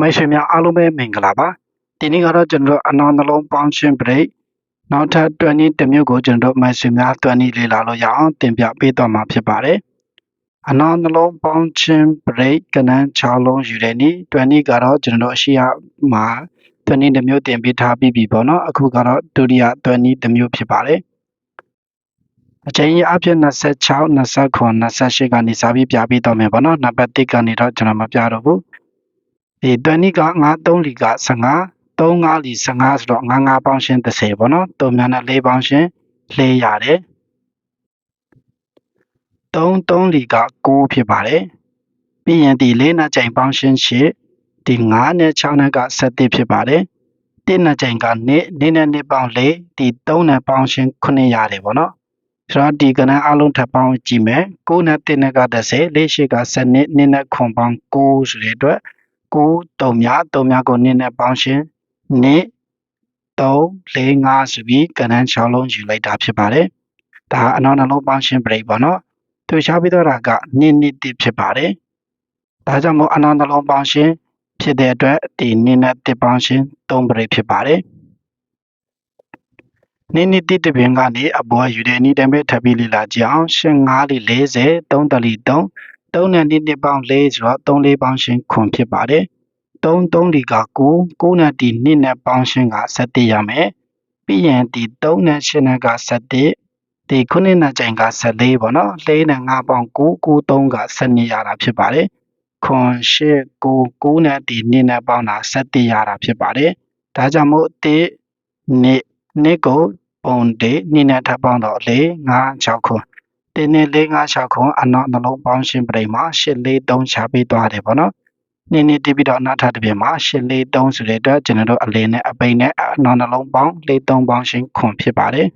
မိတ်ဆွေများအားလုံးပဲမင်္ဂလာပါဒီနေ့ကတော့ကျွန်တော်တို့အနောင်နှလုံးပေါင်းခြင်းပရိတ်နောက်ထပ်တွန်းနည်းတစ်မျိုးကိုကျွန်တော်တို့မိတ်ဆွေများတွန်းနည်းလေ့လာလို့ရအောင်တင်ပြပေးသွားမှာဖြစ်ပါတယ်အနောင်နှလုံးပေါင်းခြင်းပရိတ်ကဏ္ဍ6လုံးယူတဲ့နည်းတွန်းနည်းကတော့ကျွန်တော်တို့အရှိရမှာတွန်းနည်းတစ်မျိုးတင်ပေးထားပြီးပြီပေါ့နော်အခုကတော့ဒုတိယတွန်းနည်းတစ်မျိုးဖြစ်ပါတယ်အချိန်ကြီးအဖြစ်26 29 28ကနေစပြီးပြပေးတော့မယ်ပေါ့နော်နံပါတ်1ကနေတော့ကျွန်တော်မပြတော့ဘူး ဒီတွန်းနည်းက9 3လီက15 3 5လီ15ဆိုတော့9 9ပေါင်းရှင်း30ပေါ့နော်တုံများနဲ့4ပေါင်းရှင်း4ရတယ်3 3လီက9ဖြစ်ပါတယ်ပြီးရင်ဒီ4နဲ့ချိန်ပေါင်းရှင်း8ဒီ9နဲ့6နဲ့က7ဖြစ်ပါတယ်1နဲ့ချိန်က2 2နဲ့2ပေါင်း4ဒီ3နဲ့ပေါင်းရှင်း9ရတယ်ပေါ့နော်ဆိုတော့ဒီကဏ္ဍအလုံးထပ်ပေါင်းကြည့်မယ်9နဲ့1နဲ့က30 4ရှိက7နှစ်2နဲ့ခွန်ပေါင်း9ဆိုတဲ့အတွက် 9တုံများတုံများကို2နဲ့ပေါင်းရှင်း2 3 4 5ဆိုပြီးကဏ္ဍ6လုံးယူလိုက်တာဖြစ်ပါတယ်ဒါအနောက်နှလုံးပေါင်းရှင်းပရိတ်ပေါ့နော်သူရှားပြီးတော့တာက2နှစ်1ဖြစ်ပါတယ်ဒါကြောင့်မို့အနောက်နှလုံးပေါင်းရှင်းဖြစ်တဲ့အတွက်ဒီ2နဲ့1ပေါင်းရှင်း3ပရိတ်ဖြစ်ပါတယ်နိနိတိတပင်ကနေအပေါ်ယူတဲ့ဤတမဲ့ထပ်ပြီးလေ့လာကြအောင်ရှင်9လီ40 3တလီ3 3နဲ့နိနိပေါင်း4ဆိုတော့3လေးပေါင်းရှင်းခွန်ဖြစ်ပါတယ် 3 3လီက9 9နဲ့ဒီ2နဲ့ပေါင်းရှင်းက7ရမယ်ပြီးရင်ဒီ3နဲ့8နဲ့က7ဒီခုနှစ်နဲ့ချိန်က14ပေါ့နော်4နဲ့5ပေါင်း9 9 3က7ရတာဖြစ်ပါတယ်ခွန်8 9 9နဲ့ဒီ2နဲ့ပေါင်းတာ7ရတာဖြစ်ပါတယ်ဒါကြောင့်မို့1နှစ်နှစ်ကိုပုံတေနိနဲ့ထပ်ပေါင်းတော့4 5 6ခုတင်းနဲ့4 5 6ခုအနောက်နှလုံးပေါင်းရှင်းပြိမှာ8 4 3ချပေးသွားတယ်ပေါ့နော် နိနေတိပြီးတော့နောက်ထပ်တစ်ပြင်မှာ8 4 3ဆိုတဲ့အတွက်ကျွန်တော်တို့အလင်းနဲ့အပိန်နဲ့အနောက်နှလုံးပေါင်း4 3ပေါင်းရှင်းခွန်ဖြစ်ပါတယ်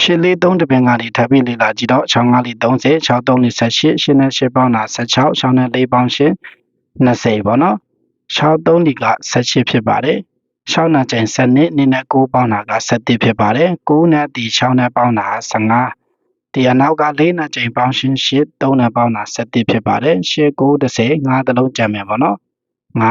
ရှစ်လေးသုံးတပင်ကနေထပ်ပြီးလေ့လာကြည့်တော့6 5လေး30 6 3လေး18 8နဲ့8ပေါင်းတာ16 6နဲ့4ပေါင်းရှင်း20ပေါ့နော်6 3ဒီက18ဖြစ်ပါတယ်6နဲ့ကျန်7နှစ်နည်းနဲ့9ပေါင်းတာက7ဖြစ်ပါတယ်9နဲ့ဒီ6နဲ့ပေါင်းတာ15 ဒီအနောက်က4နဲ့ကျန်ပေါင်းရှင်း8 3နဲ့ပေါင်းတာ7ဖြစ်ပါတယ်8 9 30 5တလုံးကျန်မယ်ပေါ့နော်5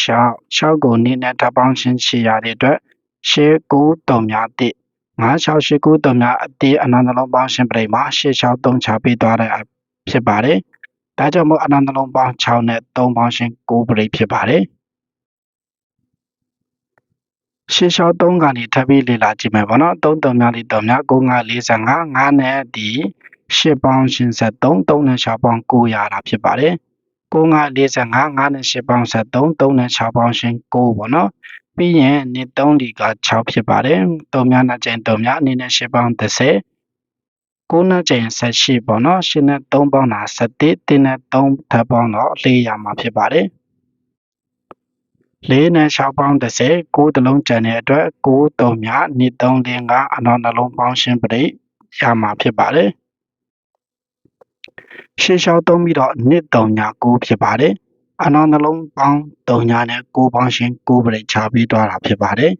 6 6ကိုနည်းနဲ့ထပ်ပေါင်းရှင်း8ရတဲ့အတွက်8 9 3များ1 5 6 8 9 3များအတေးအနန္တလုံးပေါင်းရှင်းပြိမှာ8 6 3ချပေးသွားတဲ့ဖြစ်ပါတယ်ဒါကြောင့်မို့အနန္တလုံးပေါင်း6နဲ့3ပေါင်းရှင်း9ပြိဖြစ်ပါတယ် ရှေ့လျှောက်3ကနေထပ်ပြီးလေ့လာကြည့်မယ်ပေါ့နော်3 3များလေး3များ9 9 45 5နဲ့ဒီ8ပေါင်းရှင်73 3နဲ့6ပေါင်း9ရတာဖြစ်ပါတယ်9 9 45 5နဲ့8ပေါင်း73 3နဲ့6ပေါင်းရှင်9ပေါ့နော်ပြီးရင်နှစ်3ဒီက6ဖြစ်ပါတယ်3များနဲ့ကျန်3များအနေနဲ့8ပေါင်း30 9နဲ့ကျန်18ပေါ့နော်8နဲ့3ပေါင်းတာ17 1နဲ့3ထပ်ပေါင်းတော့4ရမှာဖြစ်ပါတယ် ၄နဲ့6ပေါင်း30 9တလုံးကျန်တဲ့အတွက်9 3များ2 3 4 5အနောက်နှလုံးပေါင်းရှင်းပရိရမှာဖြစ်ပါတယ်။ရှေ့လျှောက်သုံးပြီးတော့2 3ညာ9ဖြစ်ပါတယ်။အနောက်နှလုံးပေါင်း3ညာနဲ့9ပေါင်းရှင်း9ပရိချပြီးသွားတာဖြစ်ပါတယ်။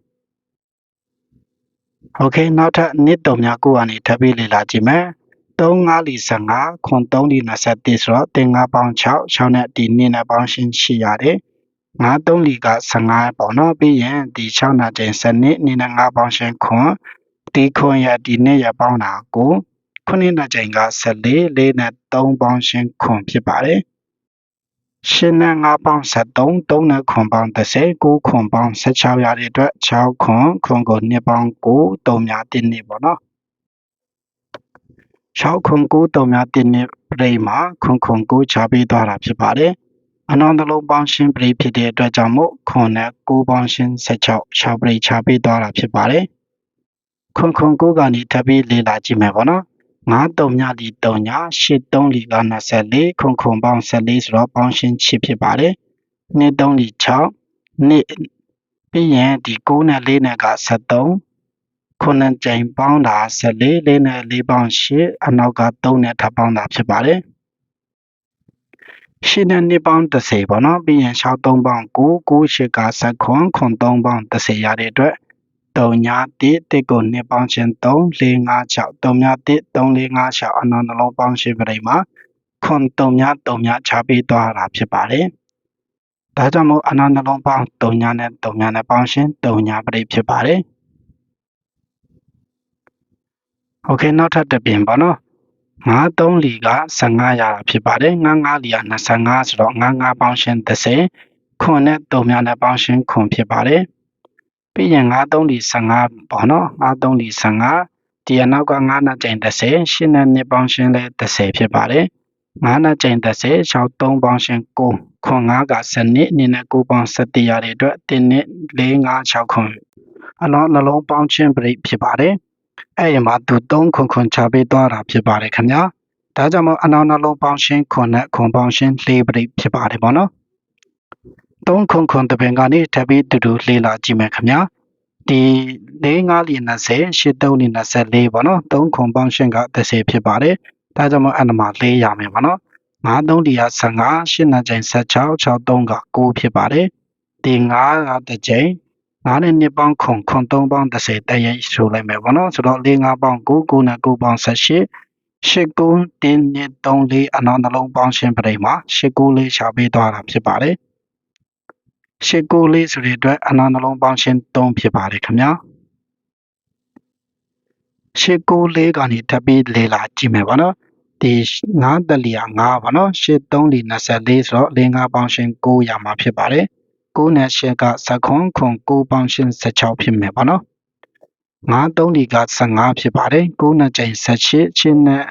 Okay နောက်ထပ်2 3ညာ9ကနေထပ်ပြီးလေ့လာကြည့်မယ်။35လီ15ခွန်3လီ21ဆိုတော့တင်5ပေါင်း6 6နဲ့ဒီ2နဲ့ပေါင်းရှင်းရှိရတယ်။ ငါးသုံးလီက15ပေါ့နော်ပြီးရင်ဒီ6နာကျင်စနစ်နေနဲ့ငါပေါင်းရှင်းခွန်ဒီခွန်ရဒီနေ့ရပေါင်းတာကိုခုနှစ်နာကျင်က14လေးနဲ့3ပေါင်းရှင်းခွန်ဖြစ်ပါတယ်ရှင်းနဲ့5ပေါင်း73 3နဲ့ခွန်ပေါင်း30 9ခွန်ပေါင်း16ရတဲ့အတွက်6ခွန်ခွန်ကို2ပေါင်း9 3များတင်းနေပေါ့နော်6ခွန်9 3များတင်းနေပြိမှာခွန်ခွန်9ချပေးသွားတာဖြစ်ပါတယ် အနောင်တလုံးပေါင်းရှင်းပရိဖြစ်တဲ့အတွက်ကြောင့်မို့ခွန်နဲ့9ပေါင်းရှင်း16 6ပရိချပေးသွားတာဖြစ်ပါတယ်ခွန်ခွန်9ကနေထပ်ပြီးလေ့လာကြည့်မယ်ပေါ့နော်9 3ညလီ3ည8 3လီက24ခွန်ခွန်ပေါင်း14ဆိုတော့ပေါင်းရှင်း6ဖြစ်ပါတယ်2 3လီ6နှစ်ပြီးရင်ဒီ9နဲ့4နဲ့က73ခုနှစ်ကြိမ်ပေါင်းတာ14လေးနဲ့4ပေါင်း8အနောက်က3နဲ့ထပ်ပေါင်းတာဖြစ်ပါတယ် ရှင်းတဲ့နှစ်ပေါင်း30ပေါ့နော်ပြီးရင်6 3ပေါင်း9 9 8က7ခွန်ခွန်3ပေါင်း30ရတဲ့အတွက်3ညာ1 1ကို2ပေါင်းချင်း3 4 5 6 3ညာ1 3 4 5 6အနောက်နှလုံးပေါင်းရှင်းပြိမှာခွန်တုံညတုံညချပေးသွားတာဖြစ်ပါတယ်။ဒါကြောင့်မို့အနာနှလုံးပေါင်းတုံညနဲ့တုံညနဲ့ပေါင်းရှင်တုံညပရိဖြစ်ပါတယ်။ Okay နောက်ထပ်တစ်ပြင်ပေါ့နော်။ ငါးသုံးလီက15ရတာဖြစ်ပါတယ်။ငါးငါးလီက25ဆိုတော့ငါးငါးပေါင်းရှင်30ခွန်နဲ့တုံညနဲ့ပေါင်းရှင်ခွန်ဖြစ်ပါတယ်။ပြီးရင်ငါးသုံးလီ15ပေါ့နော်။ငါးသုံးလီ15ဒီအနောက်က9နှစ်ကြိမ်30ရှင်းတဲ့နှစ်ပေါင်းရှင်းလဲ30ဖြစ်ပါတယ်9နှစ်ကြိမ်30 6 3ပေါင်းရှင်း9ခွန်9က7နှစ်နည်းနဲ့9ပေါင်း7ရတဲ့အတွက်1နှစ်4 5 6ခွန်အနောက်နှလုံးပေါင်းချင်းပြိဖြစ်ပါတယ် အဲ့ဒီမှာသူ3ခွန်ခွန်ချပေးသွားတာဖြစ်ပါတယ်ခင်ဗျာဒါကြောင့်မို့အနောက်နှလုံးပေါင်းရှင်းခွန်နဲ့ခွန်ပေါင်းရှင်း4ပြိဖြစ်ပါတယ်ပေါ့နော်3ခွန်ခွန်တပင်ကနေထပ်ပြီးတူတူလေးလာကြည့်မယ်ခင်ဗျာဒီ၄၅လီ20 83လီ24ပေါ့နော်3ခွန်ပေါင်းရှင်းက30ဖြစ်ပါတယ်ဒါကြောင့်မို့အဲ့ဒါမှာ၄ရမယ်ပေါ့နော်5 3လီက15 8နှစ်ချိန်16 63က9ဖြစ်ပါတယ်ဒီ9ကတစ်ချိန် 9နဲ့2ပေါင်းခွန်ခွန်3ပေါင်း30တရဆိုလိုက်မယ်ပေါ့နော်ဆိုတော့4 5ပေါင်း9 9နဲ့9ပေါင်း18 8 9 1 2 3 4အနောက်နှလုံးပေါင်းရှင်းပရိမှာ8 9လေးရှာပေးသွားတာဖြစ်ပါတယ်ရှစ်ကိုလေးဆိုတဲ့အတွက်အနာနှလုံးပေါင်းရှင်း3ဖြစ်ပါတယ်ခင်ဗျာရှစ်ကိုလေးကနေထပ်ပြီးလေလာကြည့်မယ်ပါနော်ဒီ9တလီယာ9ပါနော်ရှစ်3လီ24ဆိုတော့၄5ပေါင်းရှင်း9ရမှာဖြစ်ပါတယ် 9နဲ့ရှစ်ကစခွန်ခွန်9ပေါင်းရှင်း16ဖြစ်မယ်ပါနော်9 3လီက15ဖြစ်ပါတယ်9နဲ့ချိန်18ချင်းနဲ့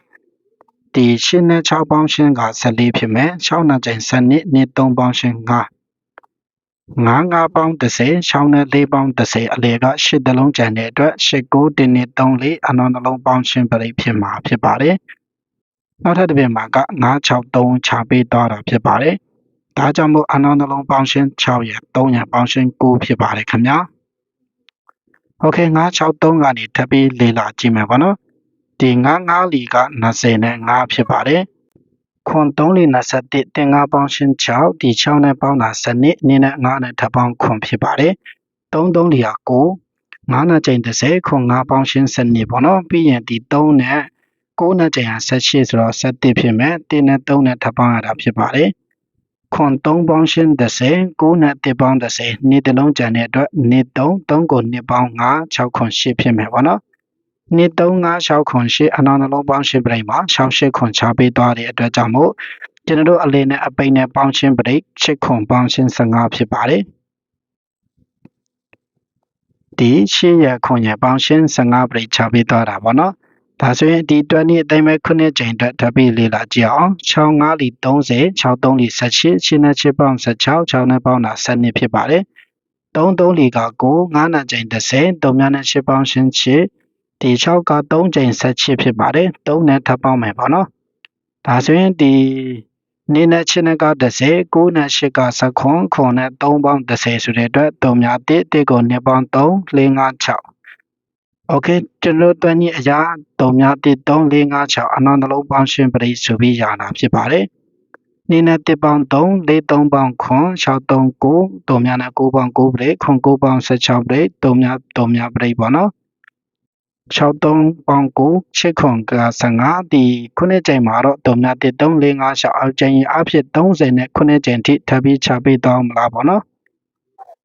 ဒီရှင်းနဲ့6ပေါင်းရှင်းက14ဖြစ်မယ်6နဲ့ချိန်7နှစ်နှစ်3ပေါင်းရှင်း9ငါးငါးပေါင်း30ရှောင်းနဲ့လေးပေါင်း30အလေကရှစ်တလုံးကျန်တဲ့အတွက်ရှစ်ကိုတင်းနဲ့3လေးအနောနှလုံးပေါင်းရှင်းပရိဖြစ်မှာဖြစ်ပါတယ်။နောက်ထပ်တစ်ပြင်မှာက963ချပေးသွားတာဖြစ်ပါတယ်။ ဒါကြောင့်မို့အနောနှလုံးပေါင်းရှင်း6ရ3ရပေါင်းရှင်း9ဖြစ်ပါတယ်ခင်ဗျာ။ Okay 963ကနေထပ်ပြီးလေ့လာကြည့်မယ်ပေါ့နော်။ဒီ95လီက20နဲ့5ဖြစ်ပါတယ်။ခွန်3လေး21တင်ငါပေါင်းရှင်း6ဒီ6နဲ့ပေါင်းတာစနစ်နင်းနဲ့9နဲ့ထပ်ပေါင်းခွန်ဖြစ်ပါတယ်3 3လီဟာ9 9နဲ့ချိန်30ခွန်9ပေါင်းရှင်းစနစ်ပေါ့နော်ပြီးရင်ဒီ3နဲ့9နဲ့ချိန်ဟာ18ဆိုတော့17ဖြစ်မယ်1နဲ့3နဲ့ထပ်ပေါင်းရတာဖြစ်ပါတယ် ခွန်3ပေါင်းရှင်း30 9နဲ့1ပေါင်း30နေ့တစ်လုံးကျန်တဲ့အတွက်နေ့3 3ကို2ပေါင်း5 6ခွန်8ဖြစ်မယ်ပေါ့နော်နှစ်3568ခွန်8အနောက်နှလုံးပေါင်းရှင်းပရိတ်မှာ68ခွန်ချပေးသွားတဲ့အတွက်ကြောင့်မို့ကျွန်တော်တို့အလင်းနဲ့အပိန်နဲ့ပေါင်းရှင်းပရိတ်8ခွန်ပေါင်းရှင်း15ဖြစ်ပါတယ်ဒီ8ရခွန်ရပေါင်းရှင်း15ပရိတ်ချပေးသွားတာပေါ့နော် ဒါဆိုရင်ဒီတွက်နေ့အတိုင်းပဲခုနှစ်ချိန်အတွက်ဓာတ်ပြီးလေ့လာကြည့်အောင်6 5လီ30 6 3လီ18 8နဲ့6ပေါင်း16 6နဲ့ပေါင်းတာ7နှစ်ဖြစ်ပါတယ်3 3လီက9 9နဲ့ချိန်30 3များနဲ့8ပေါင်းရှင်း8ဒီ6က3ချိန်ဆက်ချစ်ဖြစ်ပါတယ်3နဲ့ထပ်ပေါင်းမယ်ပေါ့နော်ဒါဆိုရင်ဒီနေနဲ့ချင်းနဲ့က30 9နဲ့8ကစခွန်ခွန်နဲ့3ပေါင်း30ဆိုတဲ့အတွက်3များ1 1ကို2ပေါင်း3 4 5 6 Okay ကျွန်တော်တွန်းကြီးအရာ3များ1 3 4 5 6အနောက်နှလုံးပေါင်းရှင်းပရိဆိုပြီးရတာဖြစ်ပါတယ်နေနဲ့1ပေါင်း3 4 3ပေါင်းခွန်6 3 9 3များနဲ့9ပေါင်း9ပရိခွန်9ပေါင်း16ပရိ3များ3များပရိပေါ့နော်63ပေါင်ကိုချစ်ခွန်က15ဒီခုနှစ်ကြိမ်မှာတော့3မြတ်1 3 4 5 6အောက်ကြိမ်အဖြစ်30နဲ့ခုနှစ်ကြိမ်ထိထပ်ပြီးချပေးတော့မလားပေါ့နော်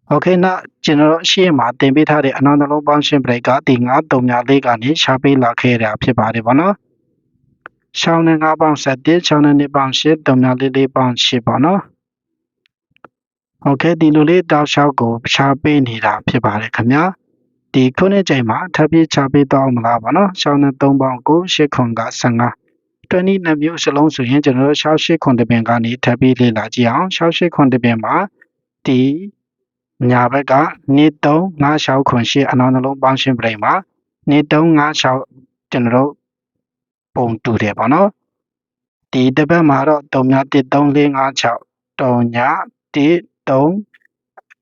โอเคနော်ကျွန်တော်ရှေ့မှာတင်ပေးထားတဲ့အနောက်နှလုံးပေါင်းရှင်းပရိတ်ကဒီ9 3မြတ်လေးကနေရှာပေးလာခဲ့တာဖြစ်ပါတယ်ပေါ့နော်ရှောင်းနဲ့9ပေါင်း7 6နဲ့2ပေါင်း8 3မြတ်လေး4ပေါင်း8ပေါ့နော်โอเคဒီလိုလေးတောက်လျှောက်ကိုရှာပေးနေတာဖြစ်ပါတယ်ခင်ဗျာဒီခုနှစ်ကြိမ်မှာထပ်ပြီးချပေးတော့မလားပေါ့နော်ရှောင်းနဲ့3ပေါင်ကို8ခွန်က15 20နှစ်မျိုးစလုံးဆိုရင်ကျွန်တော်တို့68ခွန်တပင်ကနေထပ်ပြီးလေ့လာကြည့်အောင်68ခွန်တပင်မှာဒီ ညာဘက်ကနေ့3 56ခွန်8အနောက်နှလုံးပေါင်းရှင်းပြိမှာနေ့3 56ကျွန်တော်တို့ပုံတူတယ်ပေါ့နော်ဒီတစ်ပတ်မှာတော့3ည1 3 4 5 6 3ည1 3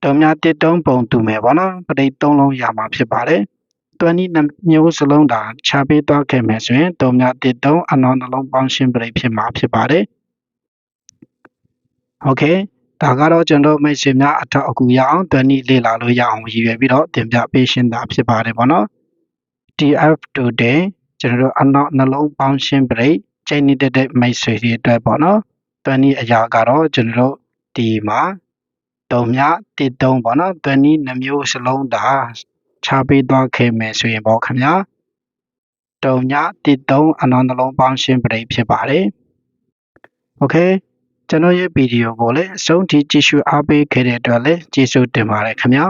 တုံများတစ်တုံးပုံတူမယ်ပေါ့နော်ပရိတ်၃လုံးရမှာဖြစ်ပါတယ်တွန်းဤမျိုးစလုံးတာခြားပေးသွားခဲ့မယ်ဆိုရင်တုံများတစ်တုံးအနောက်နှလုံးပေါင်းရှင်းပရိတ်ဖြစ်မှာဖြစ်ပါတယ်โอเค ဒါကတော့ကျွန်တော်မိတ်ဆွေများအထောက်အကူရအောင်တွန်းနီးလေ့လာလို့ရအောင်ရည်ရွယ်ပြီးတော့တင်ပြပေးရှင်းတာဖြစ်ပါတယ်ပေါ့နော် TF today ကျွန်တော်တို့အနောက်နှလုံးပေါင်းရှင်းပရိတ်ချိန်နေတဲ့မိတ်ဆွေတွေအတွက်ပေါ့နော်တွန်းနီးအရာကတော့ကျွန်တော်တို့ဒီမှာတုံမြတစ်တုံးပေါ့နော်တွန်းနီးနှမျိုးစလုံးသာချပေးသွားခဲ့မယ်ဆိုရင်ပေါ့ခင်ဗျာတုံမြတစ်တုံးအနောက်နှလုံးပေါင်းရှင်းပရိတ်ဖြစ်ပါတယ် okay ကျွန်တော်ရဲ့ဗီဒီယိုကိုလည်းအဆုံးထိကြည့်ရှုအားပေးခဲ့တဲ့အတွက်လည်းကျေးဇူးတင်ပါတယ်ခင်ဗျာ